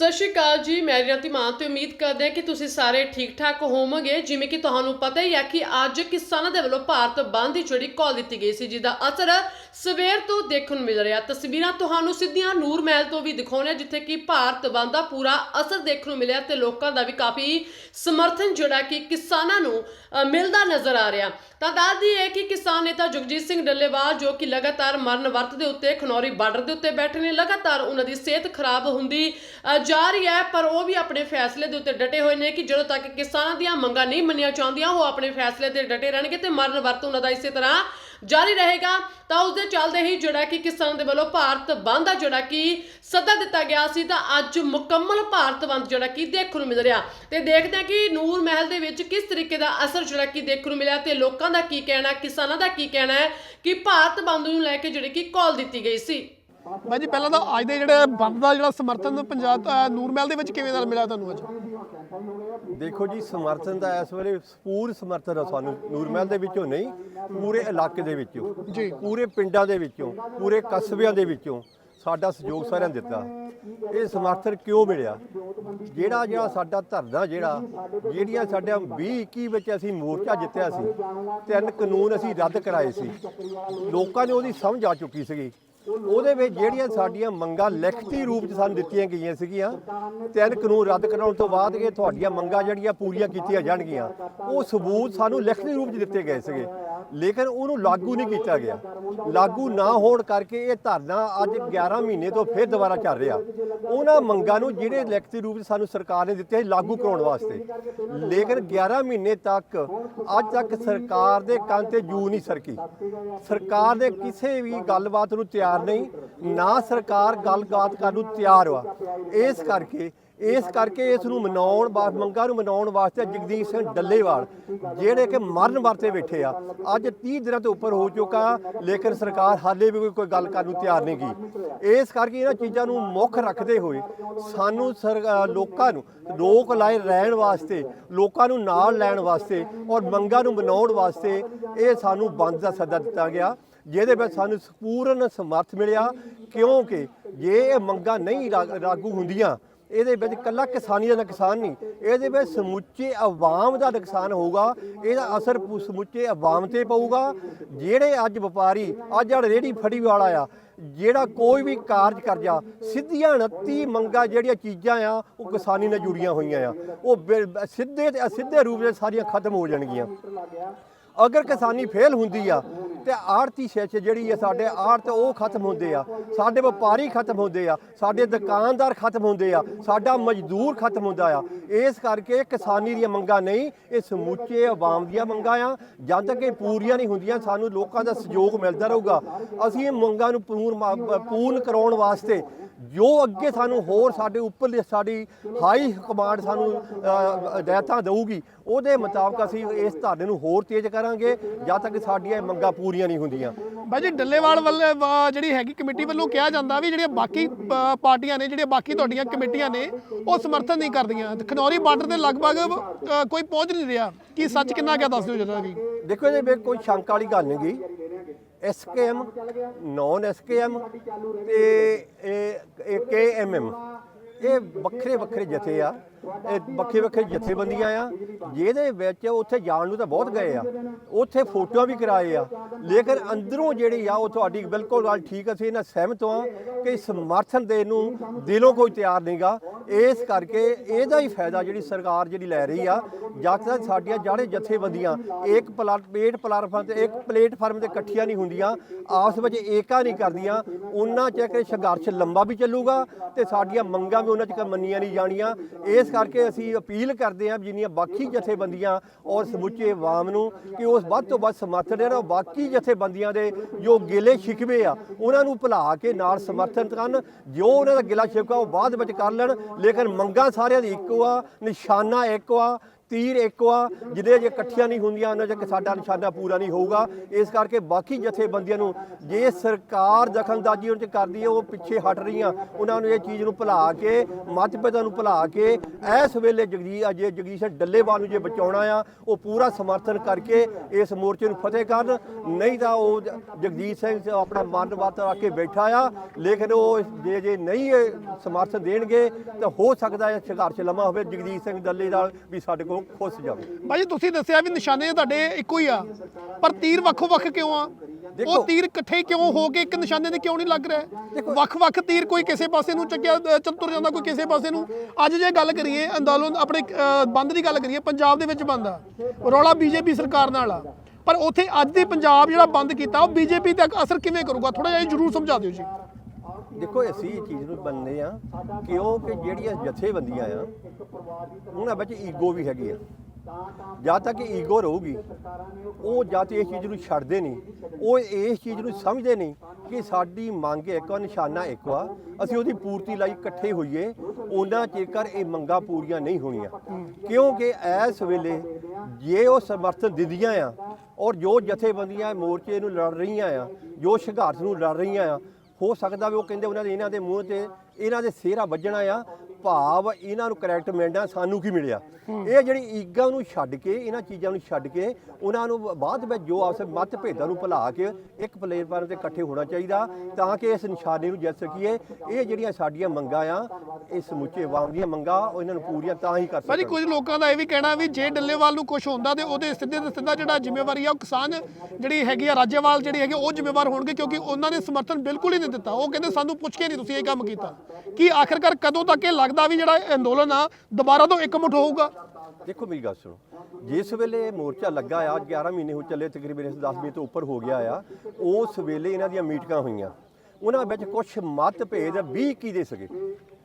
ਸਤਿ ਸ਼੍ਰੀ ਅਕਾਲ ਜੀ ਮੈਂ ਰਤੀ ਮਾਨ ਤੇ ਉਮੀਦ ਕਰਦੇ ਹਾਂ ਕਿ ਤੁਸੀਂ ਸਾਰੇ ਠੀਕ ਠਾਕ ਹੋਵੋਗੇ। ਜਿਵੇਂ ਕਿ ਤੁਹਾਨੂੰ ਪਤਾ ਹੀ ਹੈ ਕਿ ਅੱਜ ਕਿਸਾਨਾਂ ਦੇ ਵੱਲੋਂ ਭਾਰਤ ਬੰਦ ਦੀ ਜਿਹੜੀ ਕਾਲ ਦਿੱਤੀ ਗਈ ਸੀ ਜਿਹਦਾ ਅਸਰ ਸਵੇਰ ਤੋਂ ਦੇਖਣ ਨੂੰ ਮਿਲ ਰਿਹਾ। ਤਸਵੀਰਾਂ ਤੁਹਾਨੂੰ ਸਿੱਧੀਆਂ ਨੂਰ ਮਹਿਲ ਤੋਂ ਵੀ ਦਿਖਾਉਣੇ ਜਿੱਥੇ ਕਿ ਭਾਰਤ ਬੰਦ ਦਾ ਪੂਰਾ ਅਸਰ ਦੇਖਣ ਨੂੰ ਮਿਲਿਆ ਤੇ ਲੋਕਾਂ ਦਾ ਵੀ ਕਾਫੀ ਸਮਰਥਨ ਜਿਹੜਾ ਕਿ ਕਿਸਾਨਾਂ ਨੂੰ ਮਿਲਦਾ ਨਜ਼ਰ ਆ ਰਿਹਾ। ਤਾਂ ਦੱਸਦੀ ਹੈ ਕਿ ਕਿਸਾਨ ਨੇਤਾ ਜਗਜੀਤ ਸਿੰਘ ਡੱਲੇਵਾਲ ਜੋ ਕਿ ਲਗਾਤਾਰ ਮਰਨ ਵਰਤ ਦੇ ਉੱਤੇ ਖਨੌਰੀ ਬਾਰਡਰ ਦੇ ਉੱਤੇ ਬੈਠੇ ਨੇ ਲਗਾਤਾਰ ਉਹਨਾਂ ਦੀ ਸਿਹਤ ਖਰਾਬ ਹੁੰਦੀ ਅ, ਜਾ ਰਹੀ ਹੈ, ਪਰ ਉਹ ਵੀ ਆਪਣੇ ਫੈਸਲੇ ਦੇ ਉੱਤੇ ਡਟੇ ਹੋਏ ਨੇ ਕਿ ਜਦੋਂ ਤੱਕ ਕਿਸਾਨਾਂ ਦੀਆਂ ਮੰਗਾਂ ਨਹੀਂ ਮੰਨੀਆਂ ਜਾਂਦੀਆਂ ਉਹ ਆਪਣੇ ਫੈਸਲੇ ਤੇ ਡਟੇ ਰਹਿਣਗੇ ਤੇ ਮਰਨ ਵਰਤ ਉਹਨਾਂ ਦਾ ਇਸੇ ਤਰ੍ਹਾਂ ਜਾਰੀ ਰਹੇਗਾ। ਤਾਂ ਉਸ ਦੇ ਚੱਲਦੇ ਹੀ ਜਿਹੜਾ ਕਿ ਕਿਸਾਨਾਂ ਦੇ ਵੱਲੋਂ ਭਾਰਤ ਬੰਦ ਆ, ਜਿਹੜਾ ਕਿ ਸੱਦਾ ਦਿੱਤਾ ਗਿਆ ਸੀ, ਤਾਂ ਅੱਜ ਮੁਕੰਮਲ ਭਾਰਤ ਬੰਦ ਜਿਹੜਾ ਕਿ ਦੇਖਣ ਨੂੰ ਮਿਲ ਰਿਹਾ। ਤੇ ਦੇਖਦੇ ਹਾਂ ਕਿ ਨੂਰ ਮਹਿਲ ਦੇ ਵਿੱਚ ਕਿਸ ਤਰੀਕੇ ਦਾ ਅਸਰ ਜਿਹੜਾ ਕਿ ਦੇਖਣ ਨੂੰ ਮਿਲਿਆ ਤੇ ਲੋਕਾਂ ਦਾ ਕੀ ਕਹਿਣਾ, ਕਿਸਾਨਾਂ ਦਾ ਕੀ ਕਹਿਣਾ ਹੈ ਕਿ ਭਾਰਤ ਬੰਦ ਨੂੰ ਲੈ ਕੇ ਜਿਹੜੀ ਕਿ ਕਾਲ ਦਿੱਤੀ ਗਈ ਸੀ। ਬਾਈ ਜੀ ਪਹਿਲਾਂ ਤਾਂ ਅੱਜ ਦੇ ਜਿਹੜੇ ਬੰਦ ਦਾ ਜਿਹੜਾ ਸਮਰਥਨ ਪੰਜਾਬ ਅਹ ਨੂਰ ਮਹਿਲ ਦੇ ਵਿੱਚ ਕਿਵੇਂ ਦਾ ਮਿਲਿਆ ਤੁਹਾਨੂੰ ਅੱਜ? ਦੇਖੋ ਜੀ ਸਮਰਥਨ ਦਾ ਇਸ ਵੇਲੇ ਪੂਰ ਸਮਰਥਨ ਆ ਸਾਨੂੰ ਨੂਰਮਹਿਲ ਦੇ ਵਿੱਚੋਂ ਨਹੀਂ ਪੂਰੇ ਇਲਾਕੇ ਦੇ ਵਿੱਚੋਂ ਜੀ। ਪੂਰੇ ਪਿੰਡਾਂ ਦੇ ਵਿੱਚੋਂ ਪੂਰੇ ਕਸਬਿਆਂ ਦੇ ਵਿੱਚੋਂ ਸਾਡਾ ਸਹਿਯੋਗ ਸਾਰਿਆਂ ਨੇ ਦਿੱਤਾ। ਇਹ ਸਮਰਥਨ ਕਿਉਂ ਮਿਲਿਆ? ਜਿਹੜਾ ਜਿਹੜਾ ਸਾਡਾ ਧਰਨਾ ਜਿਹੜਾ ਜਿਹੜੀਆਂ ਸਾਡਾ 20 21 ਵਿੱਚ ਅਸੀਂ ਮੋਰਚਾ ਜਿੱਤਿਆ ਸੀ ਤਿੰਨ ਕਾਨੂੰਨ ਅਸੀਂ ਰੱਦ ਕਰਾਏ ਸੀ ਲੋਕਾਂ ਨੇ ਉਹਦੀ ਸਮਝ ਆ ਚੁੱਕੀ ਸੀਗੀ। ਉਹਦੇ ਵਿੱਚ ਜਿਹੜੀਆਂ ਸਾਡੀਆਂ ਮੰਗਾਂ ਲਿਖਤੀ ਰੂਪ 'ਚ ਸਾਨੂੰ ਦਿੱਤੀਆਂ ਗਈਆਂ ਸੀਗੀਆਂ, ਤਿੰਨ ਕਾਨੂੰਨ ਰੱਦ ਕਰਾਉਣ ਤੋਂ ਬਾਅਦ ਇਹ ਤੁਹਾਡੀਆਂ ਮੰਗਾਂ ਜਿਹੜੀਆਂ ਪੂਰੀਆਂ ਕੀਤੀਆਂ ਜਾਣਗੀਆਂ, ਉਹ ਸਬੂਤ ਸਾਨੂੰ ਲਿਖਤੀ ਰੂਪ 'ਚ ਦਿੱਤੇ ਗਏ ਸੀਗੇ। ਲੇਕਿਨ ਉਹਨੂੰ ਲਾਗੂ ਨਹੀਂ ਕੀਤਾ ਗਿਆ। ਲਾਗੂ ਨਾ ਹੋਣ ਕਰਕੇ ਇਹ ਧਰਨਾ ਅੱਜ 11 ਮਹੀਨੇ ਤੋਂ ਫਿਰ ਦੁਬਾਰਾ ਚੱਲ ਰਿਹਾ। ਉਹਨਾਂ ਮੰਗਾਂ ਨੂੰ ਜਿਹੜੇ ਲਿਖਤੀ ਰੂਪ 'ਚ ਸਾਨੂੰ ਸਰਕਾਰ ਨੇ ਦਿੱਤੇ ਸੀ ਲਾਗੂ ਕਰਾਉਣ ਵਾਸਤੇ। ਲੇਕਿਨ 11 ਮਹੀਨੇ ਤੱਕ ਅੱਜ ਤੱਕ ਸਰਕਾਰ ਦੇ ਕੰਨ ਤੇ ਜੂ ਨਹੀਂ ਸਰਕੀ। ਸਰਕਾਰ ਦੇ ਕਿਸੇ ਵੀ ਗੱਲਬਾਤ ਨੂੰ ਤਿਆਰ ਨਹੀਂ, ਨਾ ਸਰਕਾਰ ਗੱਲਬਾਤ ਕਰਨ ਨੂੰ ਤਿਆਰ ਵਾ ਇਸ ਕਰਕੇ ਇਸ ਕਰਕੇ ਇਸ ਨੂੰ ਮਨਾਉਣ ਵਾਸਤੇ ਮੰਗਾਂ ਨੂੰ ਮਨਾਉਣ ਵਾਸਤੇ ਜਗਦੀਸ਼ ਸਿੰਘ ਡੱਲੇਵਾਲ, ਜਿਹੜੇ ਕਿ ਮਰਨ ਵਰਤੇ ਬੈਠੇ ਆ, ਅੱਜ 30 ਦਿਨਾਂ ਤੋਂ ਉੱਪਰ ਹੋ ਚੁੱਕਾ, ਲੇਕਿਨ ਸਰਕਾਰ ਹਾਲੇ ਵੀ ਕੋਈ- ਕੋਈ ਗੱਲ ਕਰਨ ਨੂੰ ਤਿਆਰ ਨਹੀਂ ਗਈ। ਇਸ ਕਰਕੇ ਇਹਨਾਂ ਚੀਜ਼ਾਂ ਨੂੰ ਮੁੱਖ ਰੱਖਦੇ ਹੋਏ ਸਾਨੂੰ ਸਰ- ਲੋਕਾਂ ਨੂੰ ਲੋਕ ਲਾਏ ਰਹਿਣ ਵਾਸਤੇ, ਲੋਕਾਂ ਨੂੰ ਨਾਲ ਲੈਣ ਵਾਸਤੇ ਔਰ ਮੰਗਾਂ ਨੂੰ ਮਨਾਉਣ ਵਾਸਤੇ ਇਹ ਸਾਨੂੰ ਬੰਦ ਦਾ ਸੱਦਾ ਦਿੱਤਾ ਗਿਆ। ਜਿਹਦੇ ਵਿੱਚ ਸਾਨੂੰ ਸੰਪੂਰਨ ਸਮਰਥ ਮਿਲਿਆ, ਕਿਉਂਕਿ ਜੇ ਇਹ ਮੰਗਾਂ ਨਹੀਂ ਲਾ- ਲਾਗੂ ਹੁੰਦੀਆਂ, ਇਹਦੇ ਵਿੱਚ ਕੱਲਾ ਕਿਸਾਨੀ ਦਾ ਨੁਕਸਾਨ ਨਹੀਂ, ਇਹਦੇ ਵਿੱਚ ਸਮੁੱਚੇ ਆਵਾਮ ਦਾ ਨੁਕਸਾਨ ਹੋਊਗਾ, ਇਹਦਾ ਅਸਰ ਸਮੁੱਚੇ ਆਵਾਮ ਤੇ ਪਊਗਾ। ਜਿਹੜੇ ਅੱਜ ਵਪਾਰੀ, ਅੱਜ ਜਿਹੜਾ ਰੇੜੀ ਫੜੀ ਵਾਲਾ ਆ, ਜਿਹੜਾ ਕੋਈ ਵੀ ਕਾਰਜ ਕਰਜ਼ਾ, ਸਿੱਧੀਆਂ 29 ਮੰਗਾਂ ਜਿਹੜੀਆਂ ਚੀਜ਼ਾਂ ਆ, ਉਹ ਕਿਸਾਨੀ ਨਾਲ ਜੁੜੀਆਂ ਹੋਈਆਂ ਆ। ਉਹ ਬਿਲ- ਸਿੱਧੇ ਤੇ ਅਸਿੱਧੇ ਰੂਪ ਵਿੱਚ ਸਾਰੀਆਂ ਖਤਮ ਹੋ ਜਾਣਗੀਆਂ। ਅਗਰ ਕਿਸਾਨੀ ਫੇਲ ਹੁੰਦੀ ਆ ਤੇ ਆੜਤੀ ਸੈਚ ਜਿਹੜੀ ਆ ਸਾਡੇ ਆੜਤ ਉਹ ਖਤਮ ਹੁੰਦੇ ਆ, ਸਾਡੇ ਵਪਾਰੀ ਖਤਮ ਹੁੰਦੇ ਆ, ਸਾਡੇ ਦੁਕਾਨਦਾਰ ਖਤਮ ਹੁੰਦੇ ਆ, ਸਾਡਾ ਮਜ਼ਦੂਰ ਖਤਮ ਹੁੰਦਾ ਆ। ਇਸ ਕਰਕੇ ਕਿਸਾਨੀ ਦੀਆਂ ਮੰਗਾਂ ਨਹੀਂ, ਇਹ ਸਮੁੱਚੇ ਆਵਾਮ ਦੀਆਂ ਮੰਗਾਂ ਆ। ਜਦ ਤੱਕ ਇਹ ਪੂਰੀਆਂ ਨਹੀਂ ਹੁੰਦੀਆਂ, ਸਾਨੂੰ ਲੋਕਾਂ ਦਾ ਸਹਿਯੋਗ ਮਿਲਦਾ ਰਹੂਗਾ। ਅਸੀਂ ਇਹ ਮੰਗਾਂ ਨੂੰ ਪੂਰਨ ਪੂਰਨ ਕਰਾਉਣ ਵਾਸਤੇ ਜੋ ਅੱਗੇ ਸਾਨੂੰ ਹੋਰ ਸਾਡੇ ਉੱਪਰਲੀ ਸਾਡੀ ਹਾਈ ਕਮਾਂਡ ਸਾਨੂੰ ਹਦਾਇਤਾਂ ਦੇਊਗੀ ਉਹਦੇ ਮੁਤਾਬਕ ਅਸੀਂ ਇਸ ਧਰਨੇ ਨੂੰ ਹੋਰ ਤੇਜ਼ ਕਰਾਂਗੇ ਜਦ ਤੱਕ ਸਾਡੀਆਂ ਇਹ ਮੰਗਾਂ ਪੂਰੀਆਂ ਨਹੀਂ ਹੁੰਦੀਆਂ। ਬਾਈ ਜੀ ਡੱਲੇਵਾਲ ਵੱਲ ਜਿਹੜੀ ਹੈਗੀ ਕਮੇਟੀ ਵੱਲੋਂ ਕਿਹਾ ਜਾਂਦਾ ਵੀ ਜਿਹੜੀਆਂ ਬਾਕੀ ਪਾਰਟੀਆਂ ਨੇ ਜਿਹੜੀਆਂ ਬਾਕੀ ਤੁਹਾਡੀਆਂ ਕਮੇਟੀਆਂ ਨੇ ਉਹ ਸਮਰਥਨ ਨਹੀਂ ਕਰਦੀਆਂ। ਤੇ ਖਨੌਰੀ ਬਾਰਡਰ ਦੇ ਲਗਭਗ ਕੋਈ ਪਹੁੰਚ ਨਹੀਂ ਰਿਹਾ। ਕੀ ਸੱਚ ਕਿੰਨਾ ਕਿਆ ਦੱਸ ਦਿਓ ਜਰਾ ਵੀ ਦੇਖੋ ਵਿੱਚ ਕੋਈ ਸ਼ੰਕਾ ਵਾਲੀ ਗੱਲ ਨਹੀਂ ਗੀ। ਐਸਕੇਐਮ ਨੌਨ ਐਸਕੇਐਮ ਤੇ ਇਹ ਕੇਐਮਐਮ ਇਹ ਵੱਖਰੇ ਵੱਖਰੇ ਜਥੇ ਆ। ਇਹ ਵੱਖਰੇ ਵੱਖਰੇ ਜਥੇਬੰਦੀਆਂ ਆ। ਜਿਹਦੇ ਵਿੱਚ ਉੱਥੇ ਜਾਣ ਨੂੰ ਤਾਂ ਬਹੁਤ ਗਏ ਆ। ਉੱਥੇ ਫੋਟੋਆਂ ਵੀ ਕਰਾਏ ਆ। ਲੇਕਿਨ ਅੰਦਰੋਂ ਜਿਹੜੀ ਆ, ਉਹ ਤੁਹਾਡੀ ਬਿਲਕੁਲ ਗੱਲ ਠੀਕ ਅਸੀਂ ਇਹਨਾਂ ਸਹਿਮਤ ਹਾਂ ਕਿ ਸਮਰਥਨ ਦੇਣ ਨੂੰ ਦਿਲੋਂ ਕੋਈ ਤਿਆਰ ਨਹੀਂਗਾ। ਇਸ ਕਰਕੇ ਇਹਦਾ ਹੀ ਫਾਇਦਾ ਜਿਹੜੀ ਸਰਕਾਰ ਜਿਹੜੀ ਲੈ ਰਹੀ ਆ, ਜਦ ਤੱਕ ਸਾਡੀਆਂ ਜਿਹੜੇ ਜਥੇਬੰਦੀਆਂ ਇੱਕ ਪਲੇਟ ਪਲਾਟਫਾਰਮ ਤੇ ਇੱਕ ਪਲੇਟਫਾਰਮ ਤੇ ਇਕੱਠੀਆਂ ਨਹੀਂ ਹੁੰਦੀਆਂ, ਆਪਸ ਵਿੱਚ ਏਕਾ ਨਹੀਂ ਕਰਦੀਆਂ, ਉਹਨਾਂ 'ਚ ਕਿ ਸੰਘਰਸ਼ ਲੰਬਾ ਵੀ ਚੱਲੂਗਾ ਤੇ ਸਾਡੀਆਂ ਮੰਗਾਂ ਵੀ ਉਹਨਾਂ 'ਚ ਮੰਨੀਆਂ ਨਹੀਂ ਜਾਣੀਆਂ। ਇਸ ਕਰਕੇ ਅਸੀਂ ਅਪੀਲ ਕਰਦੇ ਹਾਂ ਜਿੰਨੀਆਂ ਬਾਕੀ ਜਥੇਬੰਦੀਆਂ ਔਰ ਸਮੁੱਚੇ ਆਵਾਮ ਨੂੰ ਕਿ ਉਸ ਵੱਧ ਤੋਂ ਵੱਧ ਸਮਰਥਨ ਦੇਣ ਔਰ ਬਾਕੀ ਜਥੇਬੰਦੀਆਂ ਦੇ ਜੋ ਗਿਲੇ ਸ਼ਿਕਵੇ ਆ, ਉਹਨਾਂ ਨੂੰ ਭੁਲਾ ਕੇ ਨਾਲ ਸਮਰਥਨ ਕਰਨ, ਜੋ ਉਹਨਾਂ ਦਾ ਗਿਲਾ ਸ਼ਿਕਵਾ ਉਹ ਬਾਅਦ ਵਿੱਚ ਕਰ ਲੈਣ ਲੇਕਿਨ ਮੰਗਾਂ ਸਾਰਿਆਂ ਦੀ ਇੱਕੋ ਆ ਨਿਸ਼ਾਨਾ ਇੱਕੋ ਆ ਤੀਰ ਇੱਕੋ ਆ, ਜਿਹਦੇ ਜੇ ਇਕੱਠੀਆਂ ਨਹੀਂ ਹੁੰਦੀਆਂ, ਉਹਨਾਂ ਚ ਸਾਡਾ ਨਿਸ਼ਾਨਾ ਪੂਰਾ ਨਹੀਂ ਹੋਊਗਾ। ਇਸ ਕਰਕੇ ਬਾਕੀ ਜਥੇਬੰਦੀਆਂ ਨੂੰ ਜੇ ਸਰਕਾਰ ਦਖਲਅੰਦਾਜ਼ੀ ਉਹਨਾਂ ਚ ਕਰਦੀ ਹੈ, ਉਹ ਪਿੱਛੇ ਹਟ ਰਹੀਆਂ, ਉਹਨਾਂ ਨੂੰ ਇਹ ਚੀਜ਼ ਨੂੰ ਭੁਲਾ ਕੇ ਮਤਭੇਦਾਂ ਨੂੰ ਭੁਲਾ ਕੇ, ਇਸ ਵੇਲੇ ਜਗਜੀ ਅਜੇ ਜਗਦੀਸ਼ ਡੱਲੇਵਾਲ ਨੂੰ ਜੇ ਬਚਾਉਣਾ ਆ, ਉਹ ਪੂਰਾ ਸਮਰਥਨ ਕਰਕੇ ਇਸ ਮੋਰਚੇ ਨੂੰ ਫਤਿਹ ਕਰਨ। ਨਹੀਂ ਤਾਂ ਉਹ ਜਗਜੀਤ ਸਿੰਘ ਆਪਣਾ ਮਨ ਬਾਤ ਰੱਖ ਕੇ ਬੈਠਾ ਆ, ਲੇਕਿਨ ਉਹ ਜੇ ਜੇ ਨਹੀਂ ਸਮਰਥਨ ਦੇਣਗੇ, ਤਾਂ ਹੋ ਸਕਦਾ ਹੈ ਸੰਘਰਸ਼ ਲੰਮਾ ਹੋਵੇ। ਜਗਜੀਤ ਸਿੰਘ ਡੱਲੇ ਨਾਲ ਵੀ ਸਾਡੇ ਕੋਲ ਖੁੱਸ ਜਾਵੇ। ਭਾਜੀ ਤੁਸੀਂ ਦੱਸਿਆ ਵੀ ਨਿਸ਼ਾਨੇ ਤੁਹਾਡੇ ਇੱਕੋ ਹੀ ਆ। ਪਰ ਤੀਰ ਵੱਖੋ ਵੱਖ ਕਿਉਂ ਆ? ਦੇਖੋ- ਉਹ ਤੀਰ ਇਕੱਠੇ ਕਿਉਂ ਹੋ ਕੇ ਇੱਕ ਨਿਸ਼ਾਨੇ ਤੇ ਕਿਉਂ ਨਹੀਂ ਲੱਗ ਰਿਹਾ? ਵੱਖ-ਵੱਖ ਤੀਰ ਕੋਈ ਕਿਸੇ ਪਾਸੇ ਨੂੰ ਚੱਕਿਆ ਅ, ਚੱਲ ਤੁਰ ਜਾਂਦਾ ਕੋਈ ਕਿਸੇ ਪਾਸੇ ਨੂੰ। ਅੱਜ ਜੇ ਗੱਲ ਕਰੀਏ ਅੰਦੋਲਨ ਆਪਣੇ ਅ, ਬੰਦ ਦੀ ਗੱਲ ਕਰੀਏ ਪੰਜਾਬ ਦੇ ਵਿੱਚ ਬੰਦ ਆ। ਰੌਲਾ ਬੀਜੇਪੀ ਸਰਕਾਰ ਨਾਲ ਆ। ਪਰ ਉੱਥੇ ਅੱਜ ਦੀ ਪੰਜਾਬ ਜਿਹੜਾ ਬੰਦ ਕੀਤਾ ਉਹ ਬੀਜੇਪੀ ਤੱਕ ਅਸਰ ਕਿਵੇਂ ਕਰੂਗਾ? ਥੋੜਾ ਜਿਹਾ ਇਹ ਜ਼ਰੂਰ ਸਮਝਾ ਦਿਓ ਜੀ। ਦੇਖੋ ਅਸੀਂ ਇਹ ਚੀਜ਼ ਨੂੰ ਮੰਨਦੇ ਆ ਕਿਉਂਕਿ ਜਿਹੜੀਆਂ ਜਥੇਬੰਦੀਆਂ ਆ, ਉਹਨਾਂ ਵਿੱਚ ਈਗੋ ਵੀ ਹੈਗੀ ਆ। ਜਦ ਤੱਕ ਈਗੋ ਰਹੂਗੀ, ਉਹ ਜਾਂ ਤੱਕ ਇਸ ਚੀਜ਼ ਨੂੰ ਛੱਡਦੇ ਨਹੀਂ, ਉਹ ਇਸ ਚੀਜ਼ ਨੂੰ ਸਮਝਦੇ ਨਹੀਂ ਕਿ ਸਾਡੀ ਮੰਗ ਇੱਕ ਆ, ਨਿਸ਼ਾਨਾ ਇੱਕ ਆ, ਅਸੀਂ ਉਹਦੀ ਪੂਰਤੀ ਲਈ ਇਕੱਠੇ ਹੋਈਏ, ਉਹਨਾਂ ਚੇਕਰ ਇਹ ਮੰਗਾਂ ਪੂਰੀਆਂ ਨਹੀਂ ਹੋਣੀਆਂ। ਕਿਉਂਕਿ ਇਸ ਵੇਲੇ ਜੇ ਉਹ ਸਮਰਥਨ ਦਿੰਦੀਆਂ ਆ ਔਰ ਜੋ ਜਥੇਬੰਦੀਆਂ ਮੋਰਚੇ ਨੂੰ ਲੜ ਰਹੀਆਂ ਆ, ਜੋ ਸੰਘਰਸ਼ ਨੂੰ ਲੜ ਰਹੀਆਂ ਆ ਹੋ ਸਕਦਾ ਵੀ ਉਹ ਕਹਿੰਦੇ ਉਹਨਾਂ ਦੇ ਇਹਨਾਂ ਦੇ ਮੂੰਹ ਤੇ ਇਹਨਾਂ ਦੇ ਸਿਹਰਾ ਵੱਜਣਾ ਆ ਭਾਵ ਇਹਨਾਂ ਨੂੰ ਕਰੈਕਟ ਮਿਲਣਾ ਸਾਨੂੰ ਕੀ ਮਿਲਿਆ? ਇਹ ਜਿਹੜੀ ਈਗਾ ਨੂੰ ਛੱਡ ਕੇ ਇਹਨਾਂ ਚੀਜ਼ਾਂ ਨੂੰ ਛੱਡ ਕੇ ਉਹਨਾਂ ਨੂੰ ਬਾਅਦ ਵਿੱਚ ਜੋ ਆਪਸ ਮਤ ਭੇਦਾਂ ਨੂੰ ਭੁਲਾ ਕੇ ਇੱਕ ਪਲੇਟਫਾਰਮ ਤੇ ਇਕੱਠੇ ਹੋਣਾ ਚਾਹੀਦਾ ਤਾਂ ਕਿ ਇਸ ਨਿਸ਼ਾਨੇ ਨੂੰ ਜਿੱਤ ਸਕੀਏ। ਇਹ ਜਿਹੜੀਆਂ ਸਾਡੀਆਂ ਮੰਗਾਂ ਆ ਇਹ ਸਮੁੱਚੇ ਆਵਾਮ ਦੀਆਂ ਮੰਗਾਂ ਉਹ ਇਹਨਾਂ ਨੂੰ ਪੂਰੀਆਂ ਤਾਂ ਹੀ ਕਰ ਭਾਜੀ ਸਕਦੇ ਕੁਝ ਲੋਕਾਂ ਦਾ ਇਹ ਵੀ ਕਹਿਣਾ ਵੀ ਜੇ ਡੱਲੇਵਾਲ ਨੂੰ ਕੁਝ ਹੁੰਦਾ ਤੇ ਉਹਦੇ ਸਿੱਧੇ ਤੇ ਸਿੱਧਾ ਜਿਹੜਾ ਜ਼ਿੰਮੇਵਾਰੀ ਆ ਉਹ ਕਿਸਾਨ ਜਿਹੜੀ ਹੈਗੀ ਆ ਰਾਜੇਵਾਲ ਜਿਹੜੀ ਹੈਗੀ ਉਹ ਜ਼ਿੰਮੇਵਾਰ ਹੋਣਗੇ ਕਿਉਂਕਿ ਉਹਨਾਂ ਨੇ ਸਮਰਥਨ ਬਿਲਕੁਲ ਹੀ ਨਹੀਂ ਦਿੱਤਾ। ਉਹ ਕਹਿੰਦੇ ਸਾਨੂੰ ਪੁੱਛ ਕੇ ਨਹੀਂ ਤੁਸੀਂ ਇਹ ਕੰਮ ਕੀਤਾ। ਕੀ ਆਖਿਰਕਾਰ ਕਦੋਂ ਤੱਕ ਇਹ ਲੱਗਦਾ ਵੀ ਜਿਹੜਾ ਇਹ ਅੰਦੋਲਨ ਆ, ਦੁਬਾਰਾ ਤੋਂ ਇਕਮੁੱਠ ਹੋਊਗਾ। ਦੇਖੋ ਮੇਰੀ ਗੱਲ ਸੁਣੋ, ਜਿਸ ਵੇਲੇ ਇਹ ਮੋਰਚਾ ਲੱਗਾ ਆ 11 ਮਹੀਨੇ ਹੋ ਚੱਲੇ, ਤਕਰੀਬਨ ਇਸ 10 ਮਹੀਨੇ ਤੋਂ ਉੱਪਰ ਹੋ ਗਿਆ ਆ, ਉਸ ਵੇਲੇ ਇਹਨਾਂ ਦੀਆਂ ਮੀਟਿੰਗਾਂ ਹੋਈਆਂ। ਉਹਨਾਂ ਵਿੱਚ ਕੁਝ ਮਤਭੇਦ 20 ਕੀ ਦੇ ਸਕੇ?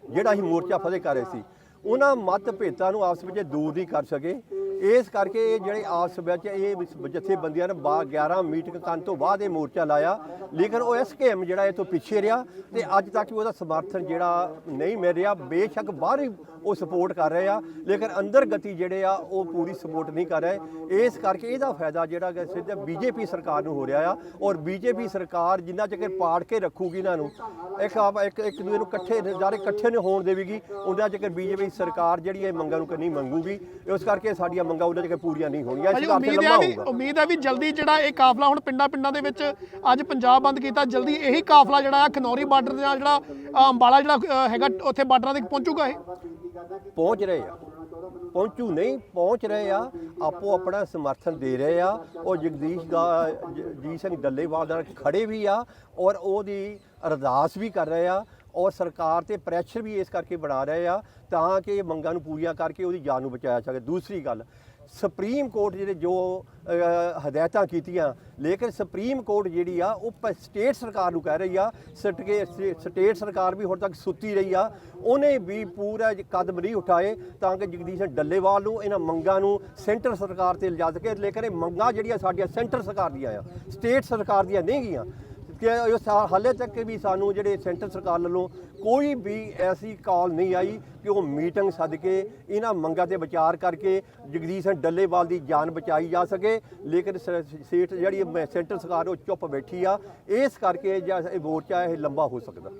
ਜਿਹੜਾ ਅਸੀਂ ਮੋਰਚਾ ਫਤਿਹ ਕਰ ਰਹੇ ਸੀ, ਉਹਨਾਂ ਮਤਭੇਦਾਂ ਨੂੰ ਆਪਸ ਵਿੱਚ ਦੂਰ ਨਹੀਂ ਕਰ ਸਕੇ। ਇਸ ਕਰਕੇ ਇਹ ਜਿਹੜੇ ਆਪਸ ਵਿੱਚ ਇਹ ਜਥੇਬੰਦੀਆਂ ਨੇ ਬਾ 11 ਮੀਟਿੰਗ ਕਰਨ ਤੋਂ ਬਾਅਦ ਇਹ ਮੋਰਚਾ ਲਾਇਆ। ਲੇਕਿਨ ਉਹ ਐਸਕੇਐਮ ਜਿਹੜਾ ਇਹ ਤੋਂ ਪਿੱਛੇ ਰਿਹਾ ਤੇ ਅੱਜ ਤੱਕ ਵੀ ਉਹਦਾ ਸਮਰਥਨ ਜਿਹੜਾ ਨਹੀਂ ਮਿਲ ਰਿਹਾ। ਬੇਸ਼ੱਕ ਬਾਹਰ ਹੀ ਉਹ ਸਪੋਰਟ ਕਰ ਰਹੇ ਆ, ਲੇਕਿਨ ਅੰਦਰ ਗਤੀ ਜਿਹੜੇ ਆ, ਉਹ ਪੂਰੀ ਸਪੋਰਟ ਨਹੀਂ ਕਰ ਰਹੇ। ਇਸ ਕਰਕੇ ਇਹਦਾ ਫਾਇਦਾ ਜਿਹੜਾ ਕਿ ਸਿੱਧਾ ਬੀਜੇਪੀ ਸਰਕਾਰ ਨੂੰ ਹੋ ਰਿਹਾ ਆ ਔਰ ਬੀਜੇਪੀ ਸਰਕਾਰ ਜਿੰਨਾ ਚਿਰ ਪਾੜ ਕੇ ਰੱਖੂਗੀ ਇਹਨਾਂ ਨੂੰ, ਇੱਕ ਆਪ- ਇੱਕ ਇੱਕ ਦੂਜੇ ਨੂੰ ਇਕੱਠੇ ਨਜ਼ਾਰੇ ਇਕੱਠੇ ਨੇ ਹੋਣ ਦੇਵੇਗੀ ਉਹਨਾਂ ਚਿਰ ਬੀਜੇਪੀ ਸਰਕਾਰ ਜਿਹੜੀ ਇਹ ਮੰਗਾਂ ਨੂੰ ਨਹੀਂ ਮੰਗੂਗੀ। ਇਸ ਕਰਕੇ ਸਾਡੀਆਂ ਮੰਗਾਂ ਉਹਨਾਂ ਚਿਰ ਪੂਰੀਆਂ ਨਹੀਂ ਹੋਣੀਆਂ ਭਾਜੀ ਇਸ ਉਮੀਦ ਲੰਮਾ ਹੈ ਵੀ ਹੋਊਗਾ। ਉਮੀਦ ਹੈ ਵੀ ਜਲਦੀ ਜਿਹੜਾ ਇਹ ਕਾਫਲਾ ਹੁਣ ਪਿੰਡਾਂ ਪਿੰਡਾਂ ਦੇ ਵਿੱਚ ਅੱਜ ਪੰਜਾਬ ਬੰਦ ਕੀਤਾ ਜਲਦੀ ਇਹੀ ਕਾਫਲਾ ਜਿਹੜਾ ਆ ਖਨੌਰੀ ਬਾਰਡਰ ਦੇ ਨਾਲ ਜਿਹੜਾ ਅ, ਅੰਬਾਲਾ ਜਿਹੜਾ ਅ, ਹੈਗਾ ਉੱਥੇ ਬਾਰਡਰਾਂ ਤੇ ਪਹੁੰਚੂਗਾ ਇਹ? ਪਹੁੰਚ ਰਹੇ ਆ। ਪਹੁੰਚੂ ਨਹੀਂ ਪਹੁੰਚ ਰਹੇ ਆ ਆਪੋ ਆਪਣਾ ਸਮਰਥਨ ਦੇ ਰਹੇ ਆ। ਉਹ ਜਗਦੀਸ਼ ਦਾ ਜ- ਜੀ ਸਿੰਘ ਡੱਲੇਵਾਲ ਨਾਲ ਖੜੇ ਵੀ ਆ ਔਰ ਉਹਦੀ ਅਰਦਾਸ ਵੀ ਕਰ ਰਹੇ ਆ। ਔਰ ਸਰਕਾਰ ਤੇ ਪ੍ਰੈਸ਼ਰ ਵੀ ਇਸ ਕਰਕੇ ਬਣਾ ਰਹੇ ਆ ਤਾਂ ਕਿ ਇਹ ਮੰਗਾਂ ਨੂੰ ਪੂਰੀਆਂ ਕਰਕੇ ਉਹਦੀ ਜਾਨ ਨੂੰ ਬਚਾਇਆ ਸਕੇ। ਦੂਸਰੀ ਗੱਲ ਸੁਪਰੀਮ ਕੋਰਟ ਜਿਹੜੇ ਜੋ ਹਦਾਇਤਾਂ ਕੀਤੀਆਂ, ਲੇਕਿਨ ਸੁਪਰੀਮ ਕੋਰਟ ਜਿਹੜੀ ਆ, ਉਹ ਪ- ਸਟੇਟ ਸਰਕਾਰ ਨੂੰ ਕਹਿ ਰਹੀ ਆ ਸਟਕੇ- ਸਟੇਟ ਸਰਕਾਰ ਵੀ ਹੁਣ ਤੱਕ ਸੁੱਤੀ ਰਹੀ ਆ। ਉਹਨੇ ਵੀ ਪੂਰਾ ਕਦਮ ਨਹੀਂ ਉਠਾਏ ਤਾਂ ਕਿ ਜਗਦੀਸ਼ ਸਿੰਘ ਡੱਲੇਵਾਲ ਨੂੰ, ਇਹਨਾਂ ਮੰਗਾਂ ਨੂੰ ਸੈਂਟਰ ਸਰਕਾਰ ਤੇ ਲਿਜਾ ਸਕੇ। ਲੇਕਿਨ ਇਹ ਮੰਗਾਂ ਜਿਹੜੀਆਂ ਸਾਡੀਆਂ ਸੈਂਟਰ ਸਰਕਾਰ ਦੀਆਂ ਆ ਸਟੇਟ ਸਰਕਾਰ ਦੀਆਂ ਨਹੀਂ ਗਈਆਂ। ਕਿ ਇਹ ਸਾ- ਹਾਲੇ ਤੱਕ ਵੀ ਸਾਨੂੰ ਜਿਹੜੇ ਸੈਂਟਰ ਸਰਕਾਰ ਵੱਲੋਂ ਕੋਈ ਵੀ ਐਸੀ ਕਾਲ ਨਹੀਂ ਆਈ ਕਿ ਉਹ ਮੀਟਿੰਗ ਸੱਦ ਕੇ ਇਹਨਾਂ ਮੰਗਾਂ ਤੇ ਵਿਚਾਰ ਕਰਕੇ ਜਗਦੀਸ਼ ਸਿੰਘ ਡੱਲੇਵਾਲ ਦੀ ਜਾਨ ਬਚਾਈ ਜਾ ਸਕੇ। ਲੇਕਿਨ ਸ- ਸੀਟ ਜਿਹੜੀ ਮ- ਸੈਂਟਰ ਸਰਕਾਰ ਉਹ ਚੁੱਪ ਬੈਠੀ ਆ। ਇਸ ਕਰਕੇ ਜਿਹੜਾ ਇਹ ਮੋਰਚਾ ਇਹ ਲੰਬਾ ਹੋ ਸਕਦਾ।